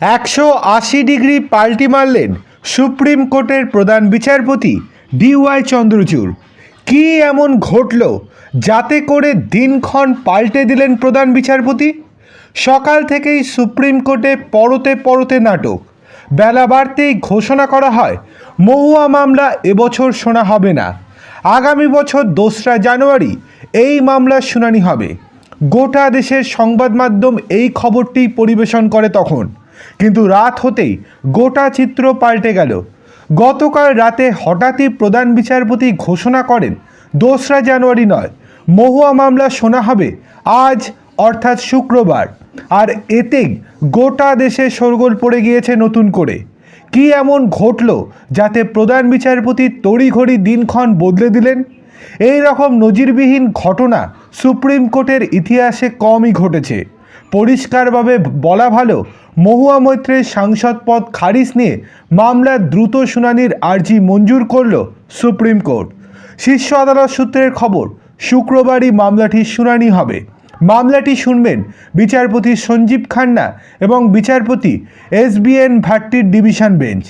একশো আশি ডিগ্রি পাল্টি মারলেন সুপ্রিম কোর্টের প্রধান বিচারপতি ডিওয়াই চন্দ্রচূড়। কী এমন ঘটল যাতে করে দিনক্ষণ পাল্টে দিলেন প্রধান বিচারপতি? সকাল থেকেই সুপ্রিম কোর্টে পরতে পরতে নাটক। বেলা বাড়তেই ঘোষণা করা হয়, মহুয়া মামলা এবছর শোনা হবে না। আগামী বছর দোসরা জানুয়ারি এই মামলার শুনানি হবে। গোটা দেশের সংবাদ মাধ্যম এই খবরটি পরিবেশন করে তখন। কিন্তু রাত হতেই গোটা চিত্র পাল্টে গেল। গতকাল রাতে হঠাৎই প্রধান বিচারপতি ঘোষণা করেন, দোসরা জানুয়ারি নয়, মহুয়া মামলা শোনা হবে আজ, অর্থাৎ শুক্রবার। আর এতেই গোটা দেশে শোরগোল পড়ে গিয়েছে নতুন করে। কি এমন ঘটল যাতে প্রধান বিচারপতি তড়িঘড়ি দিনক্ষণ বদলে দিলেন? এই রকম নজিরবিহীন ঘটনা সুপ্রিম কোর্টের ইতিহাসে কমই ঘটেছে। পরিষ্কারভাবে বলা ভালো, মহুয়া মৈত্রের সাংসদ পদ খারিজ নিয়ে মামলার দ্রুত শুনানির আর্জি মঞ্জুর করল সুপ্রিম কোর্ট। শীর্ষ আদালত সূত্রের খবর, শুক্রবারই মামলাটির শুনানি হবে। মামলাটি শুনবেন বিচারপতি সঞ্জীব খান্না এবং বিচারপতি এস বি এন ভাট্টির ডিভিশন বেঞ্চ।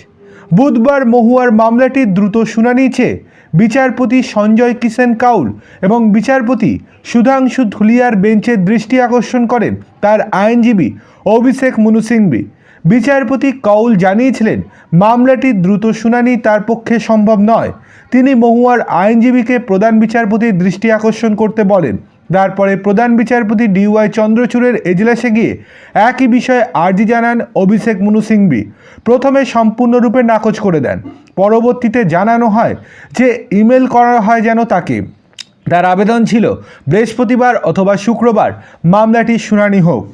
বুধবার মহুয়ার মামলাটির দ্রুত শুনানি চেয়ে বিচারপতি সঞ্জয় কিষেন কাউল এবং বিচারপতি সুধাংশু ধুলিয়ার বেঞ্চের দৃষ্টি আকর্ষণ করেন তার আইনজীবী অভিষেক মনুসিংবি বিচারপতি কাউল জানিয়েছিলেন মামলাটির দ্রুত শুনানি তার পক্ষে সম্ভব নয়। তিনি মহুয়ার আইনজীবীকে প্রধান বিচারপতির দৃষ্টি আকর্ষণ করতে বলেন। তারপরে প্রধান বিচারপতি ডিওয়াই চন্দ্রচূড়ের এজলাসে গিয়ে একই বিষয়ে আর্জি জানান অভিষেক মনু সিংভি প্রথমে সম্পূর্ণরূপে নাকচ করে দেন। পরবর্তীতে জানানো হয় যে ইমেল করা হয় যেন তাকে। তার আবেদন ছিল বৃহস্পতিবার অথবা শুক্রবার। মামলাটির শুনানি হোক।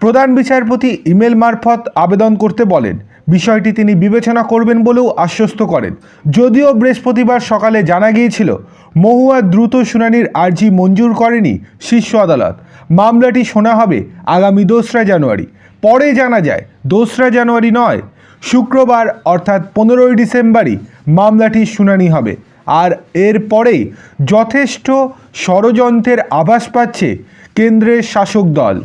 প্রধান বিচারপতি ইমেল মারফত আবেদন করতে বলেন, বিষয়টি তিনি বিবেচনা করবেন বলেও আশ্বস্ত করেন। যদিও বৃহস্পতিবার সকালে জানা গিয়েছিল, মহুয়া দ্রুত শুনানির আর্জি মঞ্জুর করেনি শীর্ষ আদালত। মামলাটি শোনা হবে আগামী দোসরা জানুয়ারি। পরে জানা যায়, দোসরা জানুয়ারি নয়, শুক্রবার অর্থাৎ পনেরোই ডিসেম্বরই মামলাটির শুনানি হবে। আর এর পরেই যথেষ্ট ষড়যন্ত্রের আভাস পাচ্ছে কেন্দ্রের শাসক দল।